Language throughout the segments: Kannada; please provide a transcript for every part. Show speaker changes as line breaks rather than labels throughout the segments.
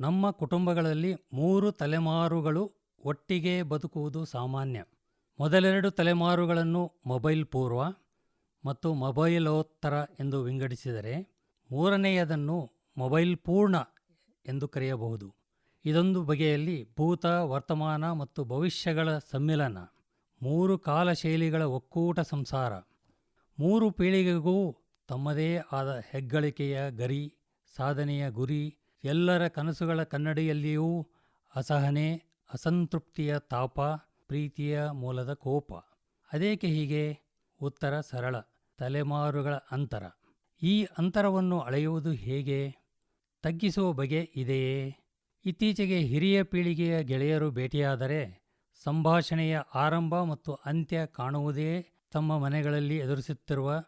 ನಮ್ಮ ಕುಟುಂಬಗಳಲ್ಲಿ ಮೂರು ತಲೆಮಾರುಗಳು ಒಟ್ಟಿಗೆ ಬದುಕುವುದು ಸಾಮಾನ್ಯ. ಮೊದಲೆರಡು ತಲೆಮಾರುಗಳನ್ನು ಮೊಬೈಲ್ ಪೂರ್ವ ಮತ್ತು ಮೊಬೈಲೋತ್ತರ ಎಂದು ವಿಂಗಡಿಸಿದರೆ ಮೂರನೆಯದನ್ನು ಮೊಬೈಲ್ ಪೂರ್ಣ ಎಂದು ಕರೆಯಬಹುದು. ಇದೊಂದು ಬಗೆಯಲ್ಲಿ ಭೂತ, ವರ್ತಮಾನ ಮತ್ತು ಭವಿಷ್ಯಗಳ ಸಮ್ಮಿಲನ, ಮೂರು ಕಾಲಶೈಲಿಗಳ ಒಕ್ಕೂಟ ಸಂಸಾರ, ಮೂರು ಪೀಳಿಗೆಗೂ ತಮ್ಮದೇ ಆದ ಹೆಗ್ಗಳಿಕೆಯ ಗರಿ, ಸಾಧನೆಯ ಗುರಿ ಎಲ್ಲರ ಕನಸುಗಳ ಕನ್ನಡಿಯಲ್ಲಿಯೂ ಅಸಹನೆ, ಅಸಂತೃಪ್ತಿಯ ತಾಪ, ಪ್ರೀತಿಯ ಮೂಲದ ಕೋಪ. ಅದೇಕೆ ಹೀಗೆ? ಉತ್ತರ ಸರಳ, ತಲೆಮಾರುಗಳ ಅಂತರ. ಈ ಅಂತರವನ್ನು ಅಳೆಯುವುದು ಹೇಗೆ? ತಗ್ಗಿಸುವ ಬಗೆ ಇದೆಯೇ? ಇತ್ತೀಚೆಗೆ ಹಿರಿಯ ಪೀಳಿಗೆಯ ಗೆಳೆಯರು ಭೇಟಿಯಾದರೆ ಸಂಭಾಷಣೆಯ ಆರಂಭ ಮತ್ತು ಅಂತ್ಯ ಕಾಣುವುದೇ ತಮ್ಮ ಮನೆಗಳಲ್ಲಿ ಎದುರಿಸುತ್ತಿರುವ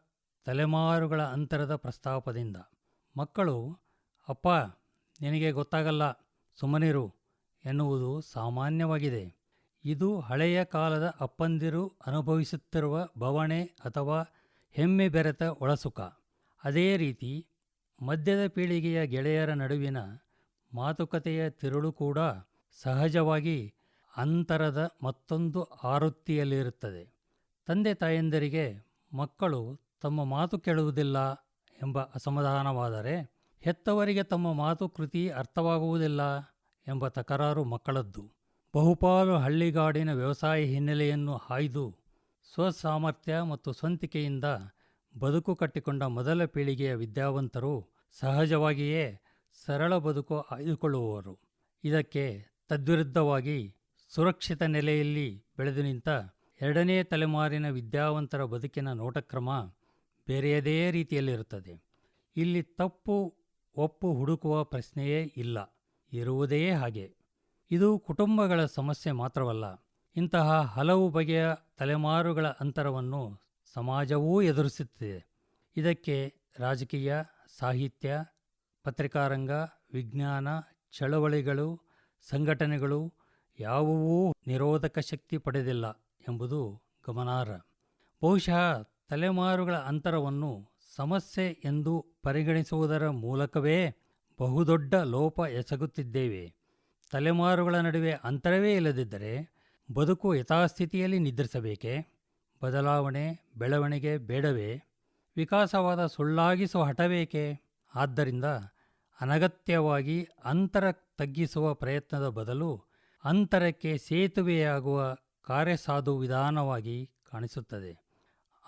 ತಲೆಮಾರುಗಳ ಅಂತರದ ಪ್ರಸ್ತಾಪದಿಂದ. ಮಕ್ಕಳು, ಅಪ್ಪ ನಿನಗೆ ಗೊತ್ತಾಗಲ್ಲ ಸುಮ್ಮನಿರು ಎನ್ನುವುದು ಸಾಮಾನ್ಯವಾಗಿದೆ. ಇದು ಹಳೆಯ ಕಾಲದ ಅಪ್ಪಂದಿರು ಅನುಭವಿಸುತ್ತಿರುವ ಬವಣೆ ಅಥವಾ ಹೆಮ್ಮೆ ಬೆರೆತ ಒಳಸುಖ. ಅದೇ ರೀತಿ ಮಧ್ಯದ ಪೀಳಿಗೆಯ ಗೆಳೆಯರ ನಡುವಿನ ಮಾತುಕತೆಯ ತಿರುಳು ಕೂಡ ಸಹಜವಾಗಿ ಅಂತರದ ಮತ್ತೊಂದು ಆವೃತ್ತಿಯಲ್ಲಿರುತ್ತದೆ. ತಂದೆ ತಾಯಂದಿರಿಗೆ ಮಕ್ಕಳು ತಮ್ಮ ಮಾತು ಕೇಳುವುದಿಲ್ಲ ಎಂಬ ಅಸಮಾಧಾನವಾದರೆ ಹೆತ್ತವರಿಗೆ ತಮ್ಮ ಮಾತು ಕೃತಿ ಅರ್ಥವಾಗುವುದಿಲ್ಲ ಎಂಬ ತಕರಾರು ಮಕ್ಕಳದ್ದು. ಬಹುಪಾಲು ಹಳ್ಳಿಗಾಡಿನ ವ್ಯವಸಾಯ ಹಿನ್ನೆಲೆಯನ್ನು ಹಾಯ್ದು ಸ್ವಸಾಮರ್ಥ್ಯ ಮತ್ತು ಸ್ವಂತಿಕೆಯಿಂದ ಬದುಕು ಕಟ್ಟಿಕೊಂಡ ಮೊದಲ ಪೀಳಿಗೆಯ ವಿದ್ಯಾವಂತರು ಸಹಜವಾಗಿಯೇ ಸರಳ ಬದುಕು ಆಯ್ದುಕೊಳ್ಳುವವರು. ಇದಕ್ಕೆ ತದ್ವಿರುದ್ಧವಾಗಿ ಸುರಕ್ಷಿತ ನೆಲೆಯಲ್ಲಿ ಬೆಳೆದು ನಿಂತ ಎರಡನೇ ತಲೆಮಾರಿನ ವಿದ್ಯಾವಂತರ ಬದುಕಿನ ನೋಟಕ್ರಮ ಬೇರೆಯದೇ ರೀತಿಯಲ್ಲಿರುತ್ತದೆ. ಇಲ್ಲಿ ತಪ್ಪು ಒಪ್ಪು ಹುಡುಕುವ ಪ್ರಶ್ನೆಯೇ ಇಲ್ಲ. ಇರುವುದೇ ಹಾಗೆ. ಇದು ಕುಟುಂಬಗಳ ಸಮಸ್ಯೆ ಮಾತ್ರವಲ್ಲ. ಇಂತಹ ಹಲವು ಬಗೆಯ ತಲೆಮಾರುಗಳ ಅಂತರವನ್ನು ಸಮಾಜವೂ ಎದುರಿಸುತ್ತಿದೆ. ಇದಕ್ಕೆ ರಾಜಕೀಯ, ಸಾಹಿತ್ಯ, ಪತ್ರಿಕಾರಂಗ, ವಿಜ್ಞಾನ, ಚಳವಳಿಗಳು, ಸಂಘಟನೆಗಳು ಯಾವುವೂ ನಿರೋಧಕ ಶಕ್ತಿ ಪಡೆದಿಲ್ಲ ಎಂಬುದು ಗಮನಾರ್ಹ. ಬಹುಶಃ ತಲೆಮಾರುಗಳ ಅಂತರವನ್ನು ಸಮಸ್ಯೆ ಎಂದು ಪರಿಗಣಿಸುವುದರ ಮೂಲಕವೇ ಬಹುದೊಡ್ಡ ಲೋಪ ಎಸಗುತ್ತಿದ್ದೇವೆ. ತಲೆಮಾರುಗಳ ನಡುವೆ ಅಂತರವೇ ಇಲ್ಲದಿದ್ದರೆ ಬದುಕು ಯಥಾಸ್ಥಿತಿಯಲ್ಲಿ ನಿದ್ರಿಸಬೇಕೇ? ಬದಲಾವಣೆ, ಬೆಳವಣಿಗೆ ಬೇಡವೇ? ವಿಕಾಸವಾದ ಸುಳ್ಳಾಗಿಸುವ ಹಠಬೇಕೆ ಆದ್ದರಿಂದ ಅನಗತ್ಯವಾಗಿ ಅಂತರ ತಗ್ಗಿಸುವ ಪ್ರಯತ್ನದ ಬದಲು ಅಂತರಕ್ಕೆ ಸೇತುವೆಯಾಗುವ ಕಾರ್ಯಸಾಧು ವಿಧಾನವಾಗಿ ಕಾಣಿಸುತ್ತದೆ.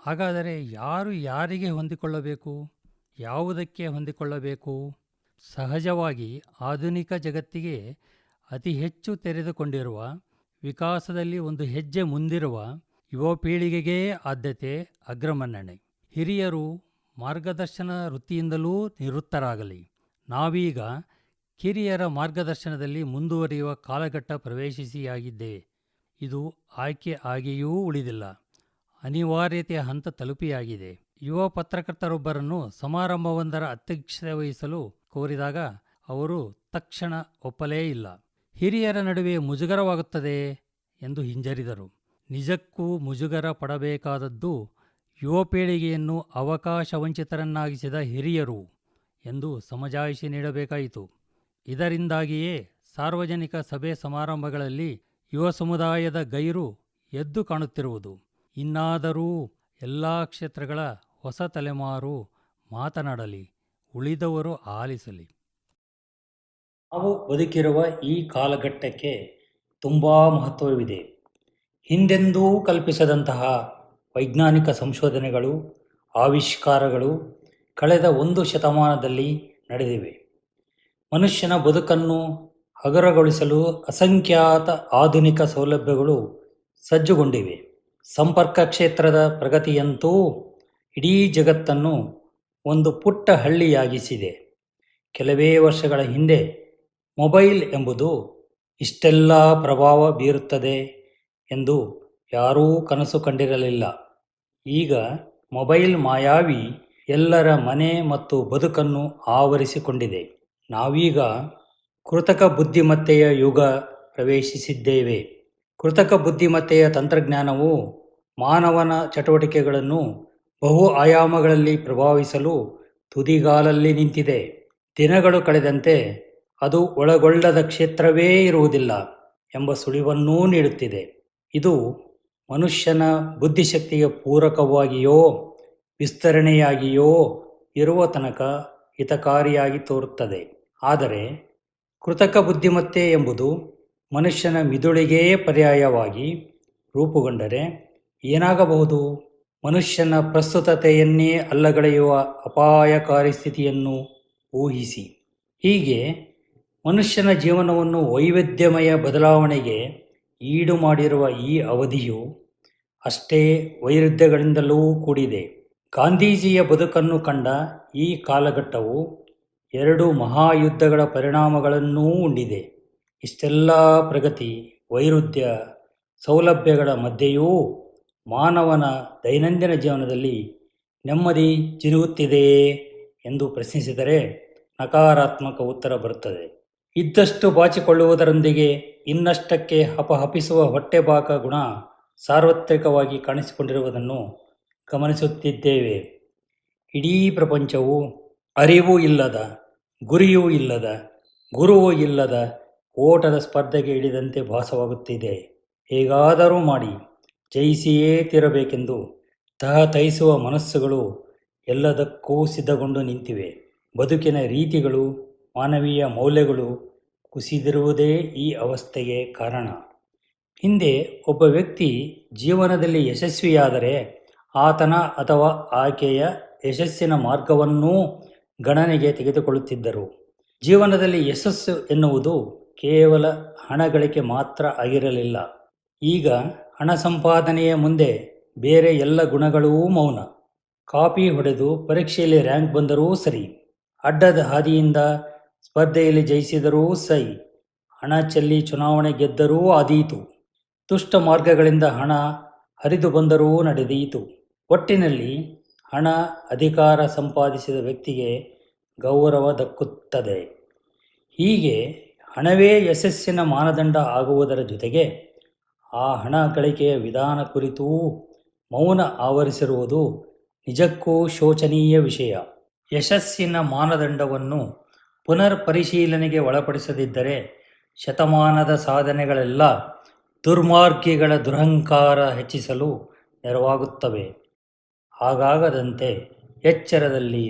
ಹಾಗಾದರೆ ಯಾರು ಯಾರಿಗೆ ಹೊಂದಿಕೊಳ್ಳಬೇಕು? ಯಾವುದಕ್ಕೆ ಹೊಂದಿಕೊಳ್ಳಬೇಕು? ಸಹಜವಾಗಿ ಆಧುನಿಕ ಜಗತ್ತಿಗೆ ಅತಿ ಹೆಚ್ಚು ತೆರೆದುಕೊಂಡಿರುವ, ವಿಕಾಸದಲ್ಲಿ ಒಂದು ಹೆಜ್ಜೆ ಮುಂದಿರುವ ಯುವ ಪೀಳಿಗೆಗೆ ಆದ್ಯತೆ, ಅಗ್ರಮನ್ನಣೆ. ಹಿರಿಯರು ಮಾರ್ಗದರ್ಶನ ವೃತ್ತಿಯಿಂದಲೂ ನಿವೃತ್ತರಾಗಲಿ. ನಾವೀಗ ಕಿರಿಯರ ಮಾರ್ಗದರ್ಶನದಲ್ಲಿ ಮುಂದುವರಿಯುವ ಕಾಲಘಟ್ಟ ಪ್ರವೇಶಿಸಿಯಾಗಿದ್ದೇವೆ ಇದು ಆಯ್ಕೆ ಆಗಿಯೂ ಉಳಿದಿಲ್ಲ. ಅನಿವಾರ್ಯತೆಯ ಹಂತ ತಲುಪಿಯಾಗಿದೆ. ಯುವ ಪತ್ರಕರ್ತರೊಬ್ಬರನ್ನು ಸಮಾರಂಭವೊಂದರ ಅಧ್ಯಕ್ಷತೆ ವಹಿಸಲು ಕೋರಿದಾಗ ಅವರು ತಕ್ಷಣ ಒಪ್ಪಲೇ ಇಲ್ಲ. ಹಿರಿಯರ ನಡುವೆ ಮುಜುಗರವಾಗುತ್ತದೆ ಎಂದು ಹಿಂಜರಿದರು. ನಿಜಕ್ಕೂ ಮುಜುಗರ ಪಡಬೇಕಾದದ್ದು ಯುವ ಪೀಳಿಗೆಯನ್ನು ಅವಕಾಶವಂಚಿತರನ್ನಾಗಿಸಿದ ಹಿರಿಯರು ಎಂದು ಸಮಜಾಯಿಷಿ ನೀಡಬೇಕಾಯಿತು. ಇದರಿಂದಾಗಿಯೇ ಸಾರ್ವಜನಿಕ ಸಭೆ ಸಮಾರಂಭಗಳಲ್ಲಿ ಯುವ ಸಮುದಾಯದ ಗೈರು ಎದ್ದು ಕಾಣುತ್ತಿರುವುದು. ಇನ್ನಾದರೂ ಎಲ್ಲ ಕ್ಷೇತ್ರಗಳ ಹೊಸ ತಲೆಮಾರು ಮಾತನಾಡಲಿ, ಉಳಿದವರು ಆಲಿಸಲಿ. ನಾವು ಬದುಕಿರುವ ಈ ಕಾಲಘಟ್ಟಕ್ಕೆ ತುಂಬ ಮಹತ್ವವಿದೆ. ಹಿಂದೆಂದೂ ಕಲ್ಪಿಸದಂತಹ ವೈಜ್ಞಾನಿಕ ಸಂಶೋಧನೆಗಳು, ಆವಿಷ್ಕಾರಗಳು ಕಳೆದ ಒಂದು ಶತಮಾನದಲ್ಲಿ ನಡೆದಿವೆ. ಮನುಷ್ಯನ ಬದುಕನ್ನು ಹಗುರಗೊಳಿಸಲು ಅಸಂಖ್ಯಾತ ಆಧುನಿಕ ಸೌಲಭ್ಯಗಳು ಸಜ್ಜುಗೊಂಡಿವೆ. ಸಂಪರ್ಕ ಕ್ಷೇತ್ರದ ಪ್ರಗತಿಯಂತೂ ಇಡೀ ಜಗತ್ತನ್ನು ಒಂದು ಪುಟ್ಟ ಹಳ್ಳಿಯಾಗಿಸಿದೆ. ಕೆಲವೇ ವರ್ಷಗಳ ಹಿಂದೆ ಮೊಬೈಲ್ ಎಂಬುದು ಇಷ್ಟೆಲ್ಲ ಪ್ರಭಾವ ಬೀರುತ್ತದೆ ಎಂದು ಯಾರೂ ಕನಸು ಕಂಡಿರಲಿಲ್ಲ. ಈಗ ಮೊಬೈಲ್ ಮಾಯಾವಿ ಎಲ್ಲರ ಮನೆ ಮತ್ತು ಬದುಕನ್ನು ಆವರಿಸಿಕೊಂಡಿದೆ. ನಾವೀಗ ಕೃತಕ ಬುದ್ಧಿಮತ್ತೆಯ ಯುಗ ಪ್ರವೇಶಿಸಿದ್ದೇವೆ. ಕೃತಕ ಬುದ್ಧಿಮತ್ತೆಯ ತಂತ್ರಜ್ಞಾನವು ಮಾನವನ ಚಟುವಟಿಕೆಗಳನ್ನು ಬಹು ಆಯಾಮಗಳಲ್ಲಿ ಪ್ರಭಾವಿಸಲು ತುದಿಗಾಲಲ್ಲಿ ನಿಂತಿದೆ. ದಿನಗಳು ಕಳೆದಂತೆ ಅದು ಒಳಗೊಳ್ಳದ ಕ್ಷೇತ್ರವೇ ಇರುವುದಿಲ್ಲ ಎಂಬ ಸುಳಿವನ್ನೂ ನೀಡುತ್ತಿದೆ. ಇದು ಮನುಷ್ಯನ ಬುದ್ಧಿಶಕ್ತಿಗೆ ಪೂರಕವಾಗಿಯೋ, ವಿಸ್ತರಣೆಯಾಗಿಯೋ ಇರುವ ತನಕ ಹಿತಕಾರಿಯಾಗಿ ತೋರುತ್ತದೆ. ಆದರೆ ಕೃತಕ ಬುದ್ಧಿಮತ್ತೆ ಎಂಬುದು ಮನುಷ್ಯನ ಮಿದುಳಿಗೇ ಪರ್ಯಾಯವಾಗಿ ರೂಪುಗೊಂಡರೆ ಏನಾಗಬಹುದು? ಮನುಷ್ಯನ ಪ್ರಸ್ತುತತೆಯನ್ನೇ ಅಲ್ಲಗಳೆಯುವ ಅಪಾಯಕಾರಿ ಸ್ಥಿತಿಯನ್ನು ಊಹಿಸಿ. ಹೀಗೆ ಮನುಷ್ಯನ ಜೀವನವನ್ನು ವೈವಿಧ್ಯಮಯ ಬದಲಾವಣೆಗೆ ಈಡು ಮಾಡಿರುವ ಈ ಅವಧಿಯು ಅಷ್ಟೇ ವೈರುಧ್ಯಗಳಿಂದಲೂ ಕೂಡಿದೆ. ಗಾಂಧೀಜಿಯ ಬದುಕನ್ನು ಕಂಡ ಈ ಕಾಲಘಟ್ಟವು ಎರಡು ಮಹಾಯುದ್ಧಗಳ ಪರಿಣಾಮಗಳನ್ನೂ ಉಂಡಿದೆ. ಇಷ್ಟೆಲ್ಲ ಪ್ರಗತಿ, ವೈರುಧ್ಯ, ಸೌಲಭ್ಯಗಳ ಮಧ್ಯೆಯೂ ಮಾನವನ ದೈನಂದಿನ ಜೀವನದಲ್ಲಿ ನೆಮ್ಮದಿ ಚಿರುಗುತ್ತಿದೆಯೇ ಎಂದು ಪ್ರಶ್ನಿಸಿದರೆ ನಕಾರಾತ್ಮಕ ಉತ್ತರ ಬರುತ್ತದೆ. ಇದ್ದಷ್ಟು ಬಾಚಿಕೊಳ್ಳುವುದರೊಂದಿಗೆ ಇನ್ನಷ್ಟಕ್ಕೆ ಹಪಹಪಿಸುವ ಹೊಟ್ಟೆಬಾಕ ಗುಣ ಸಾರ್ವತ್ರಿಕವಾಗಿ ಕಾಣಿಸಿಕೊಂಡಿರುವುದನ್ನು ಗಮನಿಸುತ್ತಿದ್ದೇವೆ. ಇಡೀ ಪ್ರಪಂಚವು ಅರಿವು ಇಲ್ಲದ, ಗುರಿಯೂ ಇಲ್ಲದ, ಗುರುವೂ ಇಲ್ಲದ ಓಟದ ಸ್ಪರ್ಧೆಗೆ ಇಳಿದಂತೆ ಭಾಸವಾಗುತ್ತಿದೆ. ಹೇಗಾದರೂ ಮಾಡಿ, ಜಯಿಸಿಯೇ ತೀರಬೇಕೆಂದು ತಹತೈಸುವ ಮನಸ್ಸುಗಳು ಎಲ್ಲದಕ್ಕೂ ಸಿದ್ಧಗೊಂಡು ನಿಂತಿವೆ. ಬದುಕಿನ ರೀತಿಗಳು, ಮಾನವೀಯ ಮೌಲ್ಯಗಳು ಕುಸಿದಿರುವುದೇ ಈ ಅವಸ್ಥೆಗೆ ಕಾರಣ. ಹಿಂದೆ ಒಬ್ಬ ವ್ಯಕ್ತಿ ಜೀವನದಲ್ಲಿ ಯಶಸ್ವಿಯಾದರೆ ಆತನ ಅಥವಾ ಆಕೆಯ ಯಶಸ್ಸಿನ ಮಾರ್ಗವನ್ನೂ ಗಣನೆಗೆ ತೆಗೆದುಕೊಳ್ಳುತ್ತಿದ್ದರು. ಜೀವನದಲ್ಲಿ ಯಶಸ್ಸು ಎನ್ನುವುದು ಕೇವಲ ಹಣ ಗಳಿಕೆ ಮಾತ್ರ ಆಗಿರಲಿಲ್ಲ. ಈಗ ಹಣ ಸಂಪಾದನೆಯ ಮುಂದೆ ಬೇರೆ ಎಲ್ಲ ಗುಣಗಳೂ ಮೌನ. ಕಾಪಿ ಹೊಡೆದು ಪರೀಕ್ಷೆಯಲ್ಲಿ ರ್ಯಾಂಕ್ ಬಂದರೂ ಸರಿ. ಅಡ್ಡದ ಹಾದಿಯಿಂದ ಸ್ಪರ್ಧೆಯಲ್ಲಿ ಜಯಿಸಿದರೂ ಸೈ. ಹಣ ಚೆಲ್ಲಿ ಚುನಾವಣೆ ಗೆದ್ದರೂ ಆದೀತು. ದುಷ್ಟ ಮಾರ್ಗಗಳಿಂದ ಹಣ ಹರಿದು ಬಂದರೂ ನಡೆದೀತು. ಒಟ್ಟಿನಲ್ಲಿ ಹಣ ಅಧಿಕಾರ ಸಂಪಾದಿಸಿದ ವ್ಯಕ್ತಿಗೆ ಗೌರವ ದಕ್ಕುತ್ತದೆ. ಹೀಗೆ ಹಣವೇ ಯಶಸ್ಸಿನ ಮಾನದಂಡ ಆಗುವುದರ ಜೊತೆಗೆ ಆ ಹಣ ಗಳಿಕೆಯ ವಿಧಾನ ಕುರಿತೂ ಮೌನ ಆವರಿಸಿರುವುದು ನಿಜಕ್ಕೂ ಶೋಚನೀಯ ವಿಷಯ. ಯಶಸ್ಸಿನ ಮಾನದಂಡವನ್ನು ಪುನರ್ ಪರಿಶೀಲನೆಗೆ ಒಳಪಡಿಸದಿದ್ದರೆ ಶತಮಾನದ ಸಾಧನೆಗಳೆಲ್ಲ ದುರ್ಮಾರ್ಗಿಗಳ ದುರಹಂಕಾರ ಹೆಚ್ಚಿಸಲು ನೆರವಾಗುತ್ತವೆ. ಹಾಗಾಗದಂತೆ ಎಚ್ಚರದಲ್ಲಿ